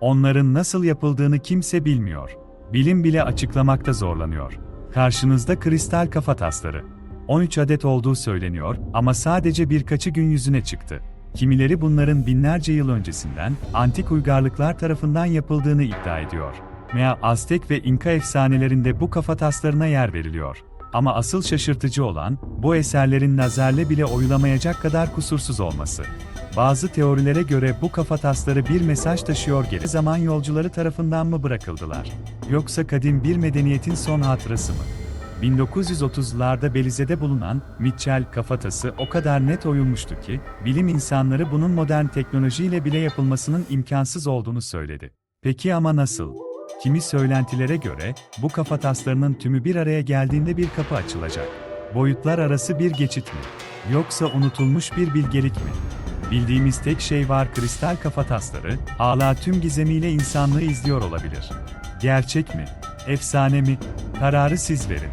Onların nasıl yapıldığını kimse bilmiyor. Bilim bile açıklamakta zorlanıyor. Karşınızda kristal kafatasları. 13 adet olduğu söyleniyor ama sadece birkaçı gün yüzüne çıktı. Kimileri bunların binlerce yıl öncesinden antik uygarlıklar tarafından yapıldığını iddia ediyor. Maya, Aztek ve İnka efsanelerinde bu kafataslarına yer veriliyor. Ama asıl şaşırtıcı olan, bu eserlerin nazarla bile oyulamayacak kadar kusursuz olması. Bazı teorilere göre bu kafatasları bir mesaj taşıyor geri zaman yolcuları tarafından mı bırakıldılar? Yoksa kadim bir medeniyetin son hatırası mı? 1930'larda Belize'de bulunan Mitchell kafatası o kadar net oyulmuştu ki, bilim insanları bunun modern teknolojiyle bile yapılmasının imkansız olduğunu söyledi. Peki ama nasıl? Kimi söylentilere göre, bu kafataslarının tümü bir araya geldiğinde bir kapı açılacak. Boyutlar arası bir geçit mi? Yoksa unutulmuş bir bilgelik mi? Bildiğimiz tek şey var kristal kafatasları, hala tüm gizemiyle insanlığı izliyor olabilir. Gerçek mi? Efsane mi? Kararı siz verin.